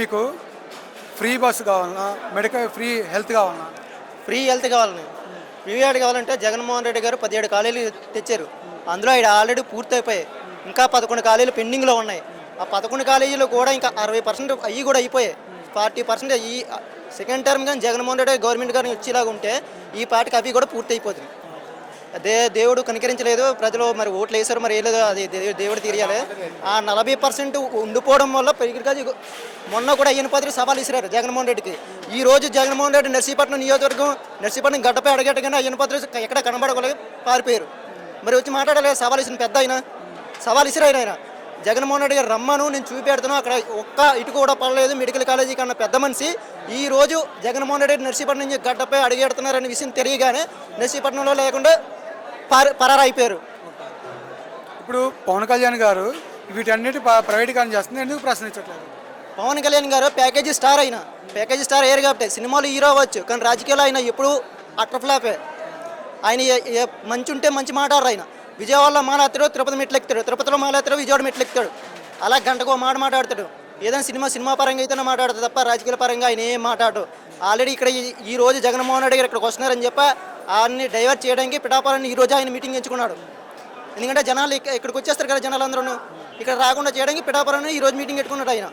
మీకు free bus కావాలన్నా medical free health కావాలన్నా? ఫ్రీ హెల్త్ కావాలని ఫ్రీ కావాలంటే జగన్మోహన్ రెడ్డి గారు పదిహేడు ఖాళీలు తెచ్చారు. అందులో ఆయన ఆల్రెడీ పూర్తయిపోయాయి. ఇంకా పదకొండు ఖాళీలు పెండింగ్లో ఉన్నాయి. ఆ పదకొండు కాలేజీలు కూడా ఇంకా అరవై పర్సెంట్ అవి కూడా అయిపోయాయి. ఫార్టీ పర్సెంట్ ఈ సెకండ్ టర్మ్ కానీ జగన్మోహన్ రెడ్డి గవర్నమెంట్ గారిని వచ్చేలాగా ఉంటే ఈ పార్టీకి అవి కూడా పూర్తి అయిపోతుంది అదే దేవుడు కనికరించలేదు. ప్రజలు మరి ఓట్లు వేశారు మరి వేయలేదు అది దేవుడు తీరియాలి. ఆ నలభై పర్సెంట్ ఉండిపోవడం వల్ల పెరిగిగా మొన్న కూడా అయ్యన పాత్ర సవాలు ఇసిరారు జగన్మోహన్ రెడ్డికి. ఈ రోజు జగన్మోహన్ రెడ్డి నర్సీపట్నం నియోజకవర్గం నర్సీపట్నం గడ్డపై అడగట్టగానే అయ్యన పాత్ర ఎక్కడ కనబడగలే పారిపోయారు. మరి వచ్చి మాట్లాడలేదు సవాల్ ఇసిన పెద్ద ఆయన. సవాల్ ఇసిరాయన ఆయన జగన్మోహన్ రెడ్డి గారు రమ్మను నేను చూపెడతాను అక్కడ ఒక్క ఇటు కూడా పడలేదు మెడికల్ కాలేజీ కన్నా పెద్ద మనిషి. ఈ రోజు జగన్మోహన్ రెడ్డి నర్సీపట్నం నుంచి గడ్డపై అడిగెడుతున్నారనే విషయం తెలియగానే నర్సీపట్నంలో లేకుండా పరారైపోయారు. ఇప్పుడు పవన్ కళ్యాణ్ గారు వీటన్నిటి ప్రైవేటీకరణ చేస్తుంది. ఎందుకు ప్రశ్నించట్లేదు పవన్ కళ్యాణ్ గారు ప్యాకేజీ స్టార్ అయినా ప్యాకేజీ స్టార్ అయ్యారు కాబట్టి సినిమాలు హీరో అవ్వచ్చు. కానీ రాజకీయాలు ఆయన ఎప్పుడు అట్రఫ్లాపే ఆయన మంచి ఉంటే మంచి మాట్లాడరు ఆయన. విజయవాడలో మాట్లాడతాడు తిరుపతి మెట్లు ఎక్కుతాడు. తిరుపతిలో మాట్లాడతాడు విజయవాడ మెట్లు ఎక్కుతాడు. అలా గంటకు మాట మాట్లాడతాడు. ఏదైనా సినిమా సినిమా పరంగా అయితేనే మాట్లాడతాడు తప్ప రాజకీయాల పరంగా ఆయన ఏం మాట్లాడు ఆల్రెడీ ఇక్కడ ఈ- ఈ రోజు జగన్మోహన్ రెడ్డి గారు ఇక్కడికి వస్తున్నారని చెప్పి ఆయన్ని డైవర్ట్ చేయడానికి పిఠాపురాన్ని ఈ రోజు ఆయన మీటింగ్ ఎంచుకున్నాడు. ఎందుకంటే జనాలు ఇక్క- ఇక్కడికి వచ్చేస్తారు కదా జనాలు అందరూ ఇక్కడ రాకుండా చేయడానికి పిఠాపురాన్ని ఈ రోజు మీటింగ్ పెట్టుకున్నాడు ఆయన.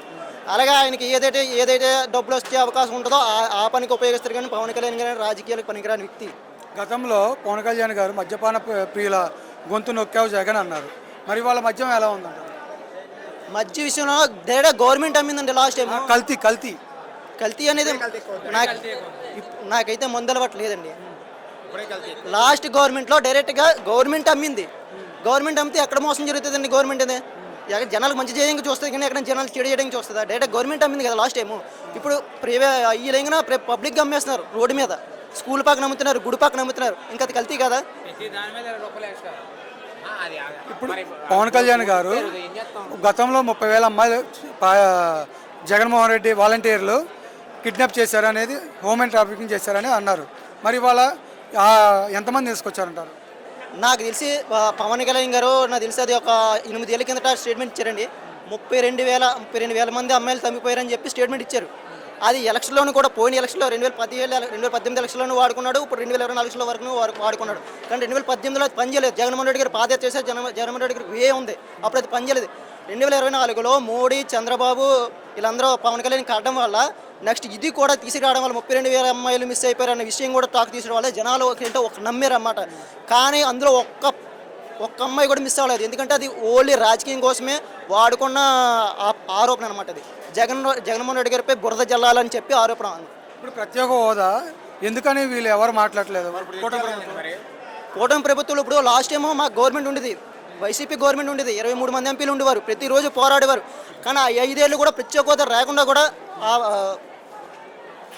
అలాగే ఆయనకి ఏదైతే ఏదైతే డబ్బులు వచ్చే అవకాశం ఉంటుందో ఆ- ఆ పనికి ఉపయోగిస్తారు కానీ పవన్ కళ్యాణ్ గారు రాజకీయాలకు పనికిరాని వ్యక్తి. గతంలో పవన్ కళ్యాణ్ గారు మద్యపాన ప్రి- ప్రియుల గొంతు నొక్కావు జగన్ అన్నారు. మరి వాళ్ళ మద్యం ఎలా ఉందంటారు మధ్య విషయంలో డైరెక్ట్ గవర్నమెంట్ అమ్మిందండి లాస్ట్ టైం కల్తీ కల్తీ. కల్తీ అనేది నాకైతే మందలవట్టు లేదండి. లాస్ట్ గవర్నమెంట్లో డైరెక్ట్గా గవర్నమెంట్ అమ్మింది. గవర్నమెంట్ అమ్మితే ఎక్కడ మోసం జరుగుతుందండి గవర్నమెంట్ ఎక్కడ జనాలకు మంచి చేయడానికి చూస్తుంది కానీ ఎక్కడ జనాలు చెడు చేయడానికి చూస్తుందా? డైరెక్ట్ గవర్నమెంట్ అమ్మింది కదా లాస్ట్ టైము. ఇప్పుడు ప్రైవే ఈ లైంగిన పబ్లిక్గా అమ్మేస్తున్నారు రోడ్డు మీద. స్కూల్ పక్కన అమ్ముతున్నారు గుడి పక్కన అమ్ముతున్నారు. ఇంకా అది కల్తీ కదా? ఇప్పుడు పవన్ కళ్యాణ్ గారు గతంలో ముప్పై వేల అమ్మాయిలు జగన్మోహన్ రెడ్డి వాలంటీర్లు కిడ్నాప్ చేశారు అనేది హోమ్ ట్రాఫికింగ్ చేశారని అన్నారు. మరి వాళ్ళ ఎంతమంది తీసుకొచ్చారంటారు? నాకు తెలిసి పవన్ కళ్యాణ్ గారు నాకు తెలిసి అది ఒక ఎనిమిది ఏళ్ళ కిందట స్టేట్మెంట్ ఇచ్చారండి. ముప్పై రెండు వేల ముప్పై రెండు వేల మంది అమ్మాయిలు తమ్మిపోయారని చెప్పి స్టేట్మెంట్ ఇచ్చారు. అది ఎలక్షన్లోనూ కూడా పోయిన ఎలక్షన్లో రెండు వేల పదిహేడు రెండు వేల పద్దెనిమిది ఎలక్షన్లోనూ వాడుకున్నాడు ఇప్పుడు రెండు వేల ఇరవై నాలుగులో వరకు వాడుకున్నాడు. కానీ రెండు వేల పద్దెనిమిదిలో పనిచేయలేదు జగన్మోహన్ రెడ్డి గారు పాదయాత్ర చేశారు. జగన్ జగన్మోహన్ రెడ్డి గారికి వే ఉంది? అప్పుడు అది పనిచేయలేదు రెండు వేల ఇరవై నాలుగులో మోడీ చంద్రబాబు వీళ్ళందరూ పవన్ కళ్యాణ్ కావడం వల్ల నెక్స్ట్ ఇది కూడా తీసుకురావడం వల్ల ముప్పై రెండు వేల అమ్మాయిలు మిస్ అయిపోయారు అన్న విషయం కూడా టాక్ తీసుకురావడం వల్ల జనాలు ఏంటో ఒక నమ్మారు అన్నమాట కానీ అందులో ఒక్క ఒక్క అమ్మాయి కూడా మిస్ అవ్వలేదు. ఎందుకంటే అది ఓన్లీ రాజకీయం కోసమే వాడుకున్న ఆ- ఆరోపణ అనమాట అది. జగన్ జగన్మోహన్ రెడ్డి గారిపై బురద జల్లాలని చెప్పి ఆరోపణ. ఇప్పుడు ప్రత్యేక హోదా. ఎందుకని వీళ్ళు ఎవరు మాట్లాడలేదు కూటమి ప్రభుత్వం. ఇప్పుడు లాస్ట్ టైం మా గవర్నమెంట్ ఉండేది. వైసీపీ గవర్నమెంట్ ఉండేది. ఇరవై మూడు మంది ఎంపీలు ఉండేవారు. ప్రతిరోజు పోరాడేవారు. కానీ ఆ ఐదేళ్ళు కూడా ప్రత్యేక హోదా రాకుండా కూడా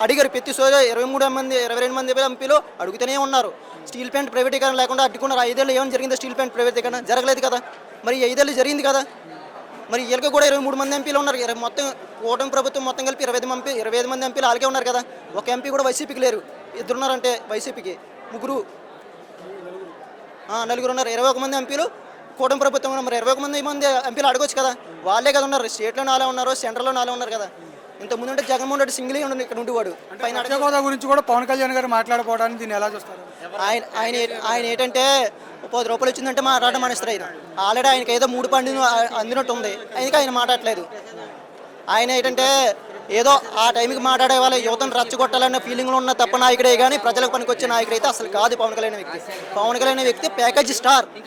అడిగారు ప్రతి సోద ఇరవై మూడు మంది ఇరవై రెండు మంది ఎంపీలు అడుగుతూనే ఉన్నారు. స్టీల్ ప్లాంట్ ప్రైవేటీకరణ లేకుండా అడ్డుకున్నారు. ఐదేళ్ళు ఏమైనా జరిగింది స్టీల్ ప్లాంట్ ప్రైవేటీకరణ? జరగలేదు కదా. మరి ఐదేళ్ళు జరిగింది కదా. మరి వీళ్ళకి కూడా ఇరవై మూడు మంది ఎంపీలు ఉన్నారు. ఇరవై మొత్తం కూటమి ప్రభుత్వం మొత్తం కలిపి ఇరవై ఐదు ఎంపీ ఇరవై ఐదు మంది ఎంపీలు అలాగే ఉన్నారు కదా. ఒక ఎంపీ కూడా వైసీపీకి లేరు. ఇద్దరున్నారంటే వైసీపీకి. ముగ్గురు. నలుగురు ఉన్నారు. ఇరవై ఒక మంది ఎంపీలు కూటమి ప్రభుత్వం మరి ఇరవై ఒక మంది మంది ఎంపీలు అడగొచ్చు కదా. వాళ్ళే కదా ఉన్నారు. స్టేట్లో నాలే ఉన్నారు సెంట్రల్లో నాలే ఉన్నారు కదా. ఇంత ముందు ఉంటే జగన్మోహన్ రెడ్డి సింగిల్ ఉండి ఇక్కడ ఉండేవాడు. పైన హోదా గురించి కూడా పవన్ కళ్యాణ్ గారు మాట్లాడుకోవడానికి దీన్ని ఎలా చూస్తారు? ఆయన ఆయన ఆయన ఏంటంటే పది రూపాయలు వచ్చిందంటే మాట్లాడడం మానేస్తారు ఆయన. ఆల్రెడీ ఆయనకి ఏదో మూడు పండి అందినట్టు ఉంది. అందుకే ఆయన మాట్లాడట్లేదు. ఆయన ఏంటంటే ఏదో ఆ టైంకి మాట్లాడే వాళ్ళ యువతను రచ్చగొట్టాలన్న ఫీలింగ్లో ఉన్న తప్ప నాయకుడే కానీ ప్రజలకు పనికొచ్చే నాయకుడు అయితే అసలు కాదు పవన్ కళ్యాణ్ వ్యక్తి. పవన్ కళ్యాణ్ వ్యక్తి ప్యాకేజ్ స్టార్.